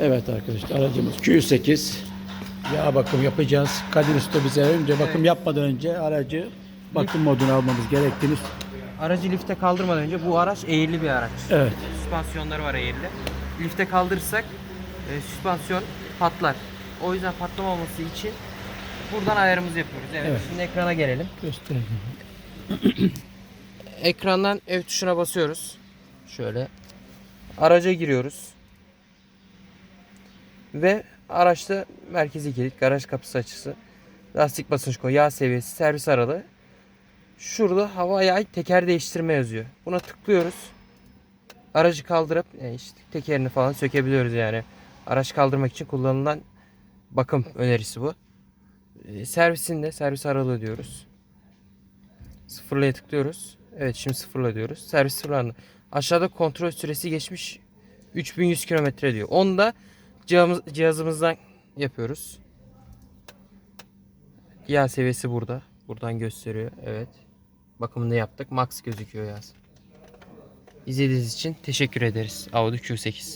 Evet arkadaşlar aracımız Q8. Yağ bakım yapacağız. Kadir Usta bize önce bakım yapmadan önce aracı bakım moduna almamız gerektiğini. Aracı lifte kaldırmadan önce bu araç eğirli bir araç. Evet. Süspansiyonları var eğirli. Lifte kaldırırsak e, süspansiyon patlar. O yüzden patlamaması için buradan ayarımızı yapıyoruz. Evet, Evet. Şimdi ekrana gelelim. Göstereyim. Ekrandan ev tuşuna basıyoruz. Şöyle. Araca giriyoruz. Ve araçta merkezi kilit, garaj kapısı açısı, lastik basınç koy, yağ seviyesi, servis aralığı. Şurada hava ayağı teker değiştirme yazıyor. Buna tıklıyoruz. Aracı kaldırıp yani işte tekerini falan sökebiliyoruz yani. Araç kaldırmak için kullanılan bakım önerisi bu. Ee, Servisinde servis aralığı diyoruz. Sıfırlaya tıklıyoruz. Evet şimdi sıfırla diyoruz. Servis sıfırlandı. Aşağıda kontrol süresi geçmiş 3100 kilometre diyor. Onu da cihazımız, cihazımızdan yapıyoruz. Yağ seviyesi burada. Buradan gösteriyor. Evet. Bakımını yaptık. Max gözüküyor yaz. İzlediğiniz için teşekkür ederiz. Audi Q8.